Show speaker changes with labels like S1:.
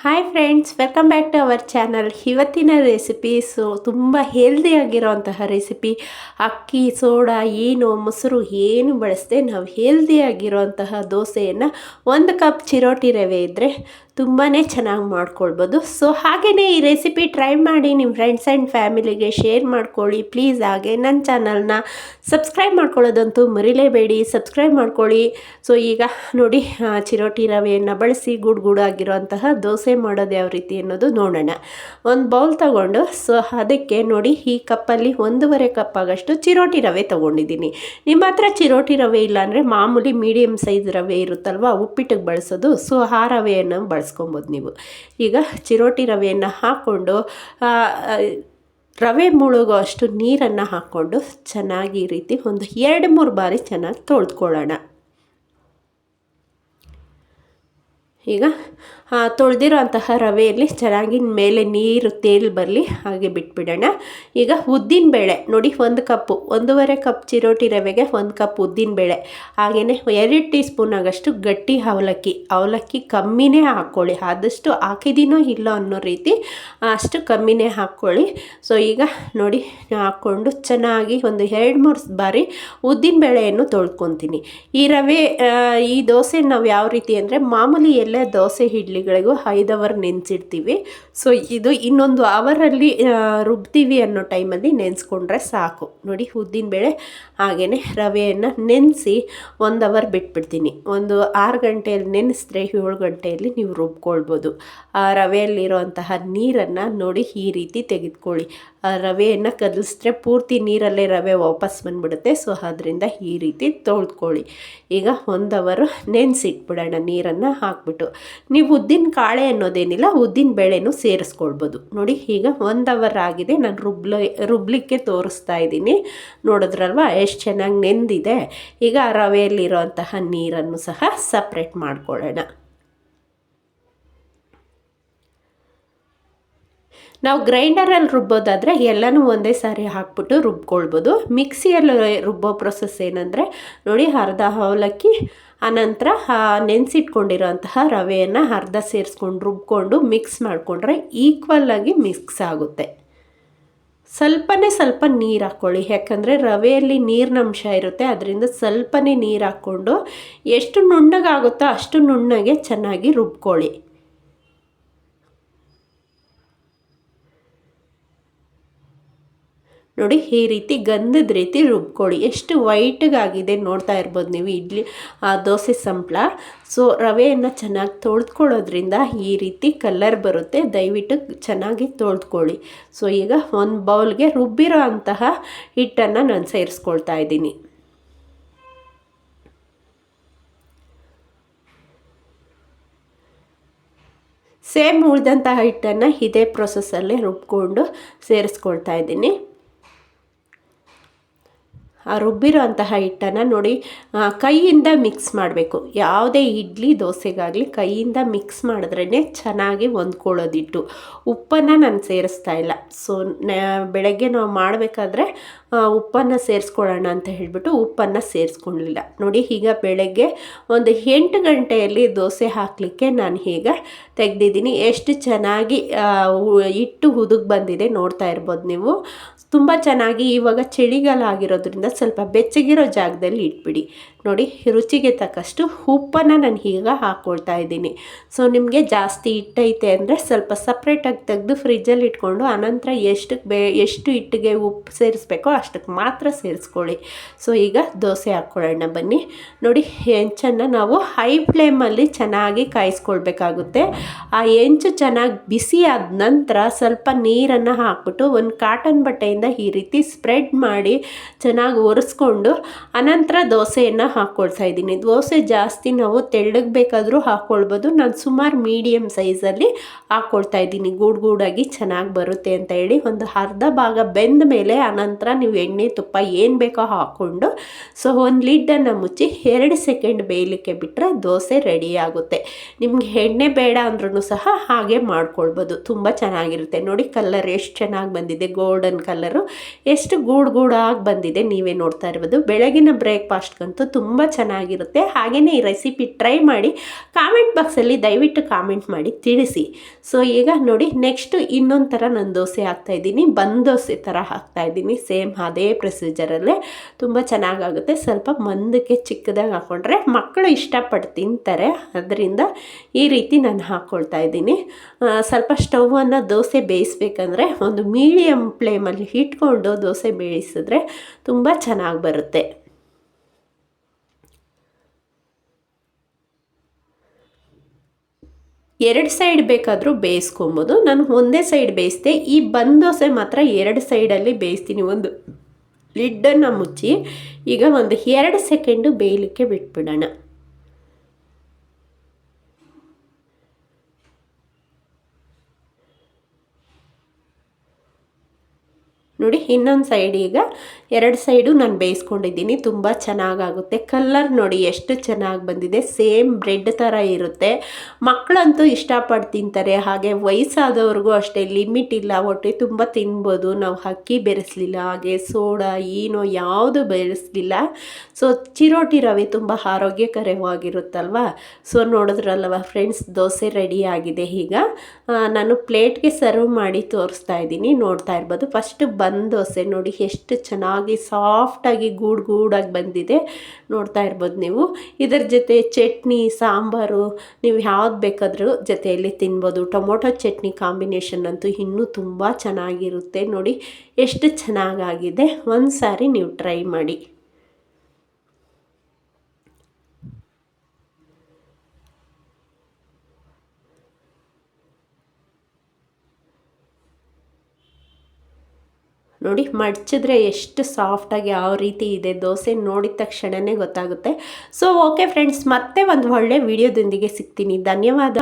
S1: Hi friends welcome back to our channel ಇವತ್ತಿನ recipes ತುಂಬ ಹೆಲ್ದಿಯಾಗಿರೋಂತಹ ರೆಸಿಪಿ ಅಕ್ಕಿ, ಸೋಡಾ, ಏನು, ಮೊಸರು, ಏನು ಬಳಸದೆ ನಾವು ಹೆಲ್ದಿಯಾಗಿರೋಂತಹ ದೋಸೆಯನ್ನು ಒಂದು ಕಪ್ ಚಿರೋಟಿ ರವೆ ಇದ್ದರೆ ತುಂಬಾ ಚೆನ್ನಾಗಿ ಮಾಡ್ಕೊಳ್ಬೋದು. ಸೊ ಹಾಗೆಯೇ ಈ ರೆಸಿಪಿ ಟ್ರೈ ಮಾಡಿ ನಿಮ್ಮ ಫ್ರೆಂಡ್ಸ್ ಆ್ಯಂಡ್ ಫ್ಯಾಮಿಲಿಗೆ ಶೇರ್ ಮಾಡ್ಕೊಳ್ಳಿ. ಪ್ಲೀಸ್ ಹಾಗೆ ನನ್ನ ಚಾನಲ್ನ ಸಬ್ಸ್ಕ್ರೈಬ್ ಮಾಡ್ಕೊಳ್ಳೋದಂತೂ ಮರಿಲೇಬೇಡಿ. ಸಬ್ಸ್ಕ್ರೈಬ್ ಮಾಡ್ಕೊಳ್ಳಿ. ಸೊ ಈಗ ನೋಡಿ ಚಿರೋಟಿ ರವೆಯನ್ನು ಬಳಸಿ ಗುಡ್ ಗುಡಾಗಿರೋಂತಹ ದೋಸೆ ಮಾಡೋದು ಯಾವ ರೀತಿ ಅನ್ನೋದು ನೋಡೋಣ. ಒಂದು ಬೌಲ್ ತಗೊಂಡು ಸೊ ಅದಕ್ಕೆ ನೋಡಿ, ಈ ಕಪ್ಪಲ್ಲಿ ಒಂದೂವರೆ ಕಪ್ ಆಗಷ್ಟು ಚಿರೋಟಿ ರವೆ ತೊಗೊಂಡಿದ್ದೀನಿ. ನಿಮ್ಮ ಹತ್ರ ಚಿರೋಟಿ ರವೆ ಇಲ್ಲಾಂದರೆ ಮಾಮೂಲಿ ಮೀಡಿಯಮ್ ಸೈಜ್ ರವೆ ಇರುತ್ತಲ್ವ ಉಪ್ಪಿಟ್ಟಿಗೆ ಬಳಸೋದು. ಸೊ ಆ ರವೆಯನ್ನು ಬಳಸ್ಕೊಬೋದು ನೀವು. ಈಗ ಚಿರೋಟಿ ರವೆಯನ್ನು ಹಾಕ್ಕೊಂಡು ರವೆ ಮುಳುಗೋ ಅಷ್ಟು ನೀರನ್ನು ಹಾಕ್ಕೊಂಡು ಚೆನ್ನಾಗಿ ರೀತಿ ಒಂದು ಎರಡು ಮೂರು ಬಾರಿ ಚೆನ್ನಾಗಿ ತೊಳೆದ್ಕೊಳ್ಳೋಣ. ಈಗ ತೊಳೆದಿರೋ ಅಂತಹ ರವೆಯಲ್ಲಿ ಚೆನ್ನಾಗಿ ಮೇಲೆ ನೀರು, ತೇಲ್ ಬರಲಿ, ಹಾಗೆ ಬಿಟ್ಬಿಡೋಣ. ಈಗ ಉದ್ದಿನ ಬೇಳೆ, ನೋಡಿ ಒಂದು ಕಪ್ಪು, ಒಂದೂವರೆ ಕಪ್ ಚಿರೋಟಿ ರವೆಗೆ ಒಂದು ಕಪ್ ಉದ್ದಿನ ಬೇಳೆ, ಹಾಗೆಯೇ ಎರಡು ಟೀ ಸ್ಪೂನ್ ಆಗಷ್ಟು ಗಟ್ಟಿ ಅವಲಕ್ಕಿ ಅವಲಕ್ಕಿ ಕಮ್ಮಿನೇ ಹಾಕ್ಕೊಳ್ಳಿ, ಆದಷ್ಟು ಹಾಕಿದ್ದೀನೋ ಇಲ್ಲೋ ಅನ್ನೋ ರೀತಿ ಅಷ್ಟು ಕಮ್ಮಿನೇ ಹಾಕ್ಕೊಳ್ಳಿ. ಸೊ ಈಗ ನೋಡಿ, ಹಾಕ್ಕೊಂಡು ಚೆನ್ನಾಗಿ ಒಂದು ಎರಡು ಮೂರು ಬಾರಿ ಉದ್ದಿನ ಬೇಳೆಯನ್ನು ತೊಳ್ಕೊತೀನಿ. ಈ ರವೆ ಈ ದೋಸೆ ನಾವು ಯಾವ ರೀತಿ ಅಂದರೆ ಮಾಮೂಲಿ ಎಲ್ಲ ದೋಸೆ ಇಡ್ಲಿಗಳಿಗೂ ಐದು ಅವರ್ ನೆನೆಸಿಡ್ತೀವಿ. ಸೊ ಇದು ಇನ್ನೊಂದು ಅವರಲ್ಲಿ ರುಬ್ತೀವಿ ಅನ್ನೋ ಟೈಮಲ್ಲಿ ನೆನೆಸ್ಕೊಂಡ್ರೆ ಸಾಕು. ನೋಡಿ ಉದ್ದಿನಬೇಳೆ ಹಾಗೆಯೇ ರವೆಯನ್ನು ನೆನೆಸಿ ಒಂದು ಅವರ್ ಬಿಟ್ಬಿಡ್ತೀನಿ. ಒಂದು ಆರು ಗಂಟೆಯಲ್ಲಿ ನೆನೆಸಿದ್ರೆ ಏಳು ಗಂಟೆಯಲ್ಲಿ ನೀವು ರುಬ್ಕೊಳ್ಬೋದು. ಆ ರವೆಯಲ್ಲಿರುವಂತಹ ನೀರನ್ನು ನೋಡಿ ಈ ರೀತಿ ತೆಗೆದುಕೊಳ್ಳಿ. ಆ ರವೆಯನ್ನು ಕದಲಿಸಿದ್ರೆ ಪೂರ್ತಿ ನೀರಲ್ಲೇ ರವೆ ವಾಪಸ್ ಬಂದ್ಬಿಡುತ್ತೆ. ಸೊ ಅದರಿಂದ ಈ ರೀತಿ ತೊಳ್ಕೊಳ್ಳಿ ಈಗ ಒಂದು ಅವರು ನೆನೆಸಿಟ್ಬಿಡೋಣ ನೀರನ್ನು ಹಾಕ್ಬಿಟ್ಟು. ನೀವು ಉದ್ದಿನ ಕಾಳೆ ಅನ್ನೋದೇನಿಲ್ಲ, ಉದ್ದಿನ ಬೇಳೆನೂ ಸೇರಿಸ್ಕೊಳ್ಬೋದು. ನೋಡಿ, ಈಗ ಒಂದು ಅವರ್ ಆಗಿದೆ, ನಾನು ರುಬ್ಲ, ರುಬ್ಲಿಕ್ಕೆ ತೋರಿಸ್ತಾ ಇದ್ದೀನಿ. ನೋಡಿದ್ರಲ್ವ, ಎಷ್ಟು ಚೆನ್ನಾಗಿ ನೆಂದಿದೆ. ಈಗ ರವೆಯಲ್ಲಿರೋಂತಹ ನೀರನ್ನು ಸಹ ಸಪ್ರೇಟ್ ಮಾಡ್ಕೊಳ್ಳೋಣ. ನಾವು ಗ್ರೈಂಡರಲ್ಲಿ ರುಬ್ಬೋದಾದರೆ ಎಲ್ಲನೂ ಒಂದೇ ಸಾರಿ ಹಾಕ್ಬಿಟ್ಟು ರುಬ್ಕೊಳ್ಬೋದು. ಮಿಕ್ಸಿಯಲ್ಲಿ ರುಬ್ಬೋ ಪ್ರೊಸೆಸ್ ಏನಂದರೆ, ನೋಡಿ ಅರ್ಧ ಅವಲಕ್ಕಿ, ಆನಂತರ ನೆನೆಸಿಟ್ಕೊಂಡಿರೋಂತಹ ರವೆಯನ್ನು ಅರ್ಧ ಸೇರಿಸ್ಕೊಂಡು ರುಬ್ಕೊಂಡು ಮಿಕ್ಸ್ ಮಾಡಿಕೊಂಡ್ರೆ ಈಕ್ವಲ್ಲಾಗಿ ಮಿಕ್ಸ್ ಆಗುತ್ತೆ. ಸ್ವಲ್ಪನೇ ಸ್ವಲ್ಪ ನೀರು ಹಾಕ್ಕೊಳ್ಳಿ. ಯಾಕಂದರೆ ರವೆಯಲ್ಲಿ ನೀರಿನಂಶ ಇರುತ್ತೆ, ಅದರಿಂದ ಸ್ವಲ್ಪನೇ ನೀರು ಹಾಕ್ಕೊಂಡು ಎಷ್ಟು ನುಣ್ಣಗಾಗುತ್ತೋ ಅಷ್ಟು ನುಣ್ಣಗೆ ಚೆನ್ನಾಗಿ ರುಬ್ಕೊಳ್ಳಿ. ನೋಡಿ, ಈ ರೀತಿ ಗಂಧದ ರೀತಿ ರುಬ್ಕೊಳ್ಳಿ. ಎಷ್ಟು ವೈಟ್ಗಾಗಿದೆ ನೋಡ್ತಾ ಇರ್ಬೋದು ನೀವು ಇಡ್ಲಿ, ಆ, ದೋಸೆ ಸಂಪ್ಳ. ಸೊ ರವೆಯನ್ನು ಚೆನ್ನಾಗಿ ತೊಳೆದ್ಕೊಳ್ಳೋದ್ರಿಂದ ಈ ರೀತಿ ಕಲರ್ ಬರುತ್ತೆ. ದಯವಿಟ್ಟು ಚೆನ್ನಾಗಿ ತೊಳೆದ್ಕೊಳ್ಳಿ. ಸೊ ಈಗ ಒಂದು ಬೌಲ್ಗೆ ರುಬ್ಬಿರೋ ಅಂತಹ ಹಿಟ್ಟನ್ನು ನಾನು ಸೇರಿಸ್ಕೊಳ್ತಾ ಇದ್ದೀನಿ. ಸೇಮ್ ಉಳಿದಂತಹ ಹಿಟ್ಟನ್ನು ಇದೇ ಪ್ರೊಸೆಸ್ಸಲ್ಲೇ ರುಬ್ಕೊಂಡು ಸೇರಿಸ್ಕೊಳ್ತಾ ಇದ್ದೀನಿ. ಆ ರುಬ್ಬಿರೋ ಅಂತಹ ಹಿಟ್ಟನ್ನು ನೋಡಿ ಕೈಯಿಂದ ಮಿಕ್ಸ್ ಮಾಡಬೇಕು. ಯಾವುದೇ ಇಡ್ಲಿ, ದೋಸೆಗಾಗಲಿ ಕೈಯಿಂದ ಮಿಕ್ಸ್ ಮಾಡಿದ್ರೇ ಚೆನ್ನಾಗಿ ಹೊಂದ್ಕೊಳ್ಳೋದಿಟ್ಟು ಉಪ್ಪನ್ನು ನಾನು ಸೇರಿಸ್ತಾ ಇಲ್ಲ. ಸೊ ಬೆಳಗ್ಗೆ ನಾವು ಮಾಡಬೇಕಾದ್ರೆ ಉಪ್ಪನ್ನು ಸೇರಿಸ್ಕೊಳ್ಳೋಣ ಅಂತ ಹೇಳಿಬಿಟ್ಟು ಉಪ್ಪನ್ನು ಸೇರಿಸ್ಕೊಳ್ಳಿಲ್ಲ ನೋಡಿ, ಈಗ ಬೆಳಗ್ಗೆ ಒಂದು ಎಂಟು ಗಂಟೆಯಲ್ಲಿ ದೋಸೆ ಹಾಕಲಿಕ್ಕೆ ನಾನು ಈಗ ತೆಗೆದಿದ್ದೀನಿ. ಎಷ್ಟು ಚೆನ್ನಾಗಿ ಹಿಟ್ಟು ಹುದುಗ್ ಬಂದಿದೆ ನೋಡ್ತಾ ಇರ್ಬೋದು ನೀವು. ತುಂಬ ಚೆನ್ನಾಗಿ ಇವಾಗ ಚಳಿಗಾಲ ಆಗಿರೋದ್ರಿಂದ ಸ್ವಲ್ಪ ಬೆಚ್ಚಗಿರೋ ಜಾಗದಲ್ಲಿ ಇಟ್ಬಿಡಿ. ನೋಡಿ, ರುಚಿಗೆ ತಕ್ಕಷ್ಟು ಉಪ್ಪನ್ನು ನಾನು ಈಗ ಹಾಕ್ಕೊಳ್ತಾ ಇದ್ದೀನಿ. ಸೊ ನಿಮಗೆ ಜಾಸ್ತಿ ಹಿಟ್ಟೈತೆ ಅಂದರೆ ಸ್ವಲ್ಪ ಸಪ್ರೇಟಾಗಿ ತೆಗೆದು ಫ್ರಿಜ್ಜಲ್ಲಿ ಇಟ್ಕೊಂಡು ಆನಂತರ ಎಷ್ಟಕ್ಕೆ ಬೇ, ಎಷ್ಟು ಹಿಟ್ಟಿಗೆ ಉಪ್ಪು ಸೇರಿಸ್ಬೇಕೋ ಅಷ್ಟಕ್ಕೆ ಮಾತ್ರ ಸೇರಿಸ್ಕೊಳ್ಳಿ. ಸೊ ಈಗ ದೋಸೆ ಹಾಕ್ಕೊಳ್ಳೋಣ ಬನ್ನಿ. ನೋಡಿ, ಹೆಂಚನ್ನು ನಾವು ಹೈ ಫ್ಲೇಮಲ್ಲಿ ಚೆನ್ನಾಗಿ ಕಾಯಿಸ್ಕೊಳ್ಬೇಕಾಗುತ್ತೆ. ಆ ಹೆಂಚು ಚೆನ್ನಾಗಿ ಬಿಸಿ ಆದ ನಂತರ ಸ್ವಲ್ಪ ನೀರನ್ನು ಹಾಕ್ಬಿಟ್ಟು ಒಂದು ಕಾಟನ್ ಬಟ್ಟೆಯಿಂದ ಈ ರೀತಿ ಸ್ಪ್ರೆಡ್ ಮಾಡಿ ಚೆನ್ನಾಗಿ ಒರೆಸ್ಕೊಂಡು ಅನಂತರ ದೋಸೆಯನ್ನು ಹಾಕ್ಕೊಳ್ತಾ ಇದ್ದೀನಿ. ದೋಸೆ ಜಾಸ್ತಿ ನಾವು ತೆಳ್ಳಗೆ ಬೇಕಾದರೂ ಹಾಕ್ಕೊಳ್ಬೋದು ನಾನು ಸುಮಾರು ಮೀಡಿಯಮ್ ಸೈಜಲ್ಲಿ ಹಾಕ್ಕೊಳ್ತಾ ಇದ್ದೀನಿ. ಗೂಡು ಗೂಡಾಗಿ ಚೆನ್ನಾಗಿ ಬರುತ್ತೆ ಅಂತ ಹೇಳಿ ಒಂದು ಅರ್ಧ ಭಾಗ ಬೆಂದ ಮೇಲೆ ಅನಂತರ ನೀವು ಎಣ್ಣೆ, ತುಪ್ಪ ಏನು ಬೇಕೋ ಹಾಕ್ಕೊಂಡು ಸೊ ಒಂದು ಲಿಡ್ಡನ್ನು ಮುಚ್ಚಿ ಎರಡು ಸೆಕೆಂಡ್ ಬೇಯಲಿಕ್ಕೆ ಬಿಟ್ಟರೆ ದೋಸೆ ರೆಡಿ ಆಗುತ್ತೆ. ನಿಮ್ಗೆ ಎಣ್ಣೆ ಬೇಡ ಅಂದ್ರೂ ಸಹ ಹಾಗೆ ಮಾಡ್ಕೊಳ್ಬೋದು. ತುಂಬ ಚೆನ್ನಾಗಿರುತ್ತೆ. ನೋಡಿ ಕಲರ್ ಎಷ್ಟು ಚೆನ್ನಾಗಿ ಬಂದಿದೆ. ಗೋಲ್ಡನ್ ಕಲರ್ ಕಲರು ಎಷ್ಟು ಗೂಡು ಗೂಡಾಗಿ ಬಂದಿದೆ ನೀವೇ ನೋಡ್ತಾ ಇರ್ಬೋದು. ಬೆಳಗಿನ ಬ್ರೇಕ್ಫಾಸ್ಟ್ಗಂತೂ ತುಂಬ ಚೆನ್ನಾಗಿರುತ್ತೆ. ಹಾಗೆಯೇ ಈ ರೆಸಿಪಿ ಟ್ರೈ ಮಾಡಿ, ಕಾಮೆಂಟ್ ಬಾಕ್ಸಲ್ಲಿ ದಯವಿಟ್ಟು ಕಾಮೆಂಟ್ ಮಾಡಿ ತಿಳಿಸಿ. ಸೊ, ಈಗ ನೋಡಿ, ನೆಕ್ಸ್ಟು ಇನ್ನೊಂದು ಥರ ನಾನು ದೋಸೆ ಹಾಕ್ತಾಯಿದ್ದೀನಿ ಬಂದ್ ದೋಸೆ ಥರ ಹಾಕ್ತಾಯಿದ್ದೀನಿ ಸೇಮ್ ಅದೇ ಪ್ರೊಸೀಜರಲ್ಲೇ ತುಂಬ ಚೆನ್ನಾಗಾಗುತ್ತೆ. ಸ್ವಲ್ಪ ಮಂದಕ್ಕೆ ಚಿಕ್ಕದಾಗಿ ಹಾಕ್ಕೊಂಡ್ರೆ ಮಕ್ಕಳು ಇಷ್ಟಪಟ್ಟು ತಿಂತಾರೆ. ಅದರಿಂದ ಈ ರೀತಿ ನಾನು ಹಾಕ್ಕೊಳ್ತಾ ಇದ್ದೀನಿ. ಸ್ವಲ್ಪ ಸ್ಟವನ್ನು ದೋಸೆ ಬೇಯಿಸ್ಬೇಕಂದ್ರೆ ಒಂದು ಮೀಡಿಯಮ್ ಫ್ಲೇಮಲ್ಲಿ ಇಟ್ಕೊಂಡು ದೋಸೆ ಬೇಯಿಸಿದ್ರೆ ತುಂಬ ಚೆನ್ನಾಗಿ ಬರುತ್ತೆ. ಎರಡು ಸೈಡ್ ಬೇಕಾದರೂ ಬೇಯಿಸ್ಕೊಬೋದು. ನಾನು ಒಂದೇ ಸೈಡ್ ಬೇಯಿಸ್ದೆ, ಈ ಬಂದ್ ದೋಸೆ ಮಾತ್ರ ಎರಡು ಸೈಡಲ್ಲಿ ಬೇಯಿಸ್ತೀನಿ ಒಂದು ಲಿಡ್ಡನ್ನು ಮುಚ್ಚಿ. ಈಗ ಒಂದು ಎರಡು ಸೆಕೆಂಡು ಬೇಯಲಿಕ್ಕೆ ಬಿಟ್ಬಿಡೋಣ. ನೋಡಿ, ಇನ್ನೊಂದು ಸೈಡ್ ಈಗ ಎರಡು ಸೈಡು ನಾನು ಬೇಯಿಸ್ಕೊಂಡಿದ್ದೀನಿ. ತುಂಬ ಚೆನ್ನಾಗಾಗುತ್ತೆ. ಕಲ್ಲರ್ ನೋಡಿ, ಎಷ್ಟು ಚೆನ್ನಾಗಿ ಬಂದಿದೆ. ಸೇಮ್ ಬ್ರೆಡ್ ಥರ ಇರುತ್ತೆ. ಮಕ್ಕಳಂತೂ ಇಷ್ಟಪಟ್ಟು ತಿಂತಾರೆ. ಹಾಗೆ ವಯಸ್ಸಾದವ್ರಿಗೂ ಅಷ್ಟೇ ಲಿಮಿಟ್ ಇಲ್ಲ. ಹೊಟ್ಟೆ ತುಂಬ ತಿನ್ಬೋದು. ನಾವು ಅಕ್ಕಿ ಬೆರೆಸಲಿಲ್ಲ, ಹಾಗೆ ಸೋಡಾ ಏನೋ ಯಾವುದು ಬೆರೆಸಲಿಲ್ಲ. ಸೊ ಚಿರೋಟಿ ರವೆ ತುಂಬ ಆರೋಗ್ಯಕರವಾಗಿರುತ್ತಲ್ವ? ಸೊ ನೋಡಿದ್ರಲ್ವ ಫ್ರೆಂಡ್ಸ್ ದೋಸೆ ರೆಡಿ ಆಗಿದೆ ಈಗ. ನಾನು ಪ್ಲೇಟ್ಗೆ ಸರ್ವ್ ಮಾಡಿ ತೋರಿಸ್ತಾ ಇದ್ದೀನಿ. ನೋಡ್ತಾ ಇರ್ಬೋದು. ಫಸ್ಟ್ ಬ ಬಂದ್ ದೋಸೆ ನೋಡಿ ಎಷ್ಟು ಚೆನ್ನಾಗಿ ಸಾಫ್ಟಾಗಿ ಗೂಡು ಗೂಡಾಗಿ ಬಂದಿದೆ. ನೋಡ್ತಾ ಇರ್ಬೋದು ನೀವು. ಇದರ ಜೊತೆ ಚಟ್ನಿ, ಸಾಂಬಾರು, ನೀವು ಯಾವ್ದು ಬೇಕಾದರೂ ಜೊತೆಯಲ್ಲಿ ತಿನ್ಬೋದು. ಟೊಮೊಟೊ ಚಟ್ನಿ ಕಾಂಬಿನೇಷನ್ ಅಂತೂ ಇನ್ನೂ ತುಂಬ ಚೆನ್ನಾಗಿರುತ್ತೆ. ನೋಡಿ, ಎಷ್ಟು ಚೆನ್ನಾಗಾಗಿದೆ. ಒಂದು ಸಾರಿ ನೀವು ಟ್ರೈ ಮಾಡಿ. ನೋಡಿ ಮಡಚಿದ್ರೆ ಎಷ್ಟು ಸಾಫ್ಟಾಗಿ ಯಾವ ರೀತಿ ಇದೆ. ದೋಸೆ ನೋಡಿದ ತಕ್ಷಣವೇ ಗೊತ್ತಾಗುತ್ತೆ. ಸೊ ಓಕೆ ಫ್ರೆಂಡ್ಸ್ ಮತ್ತೆ ಒಂದು ಒಳ್ಳೆ ವಿಡಿಯೋದೊಂದಿಗೆ ಸಿಗ್ತೀನಿ. ಧನ್ಯವಾದ.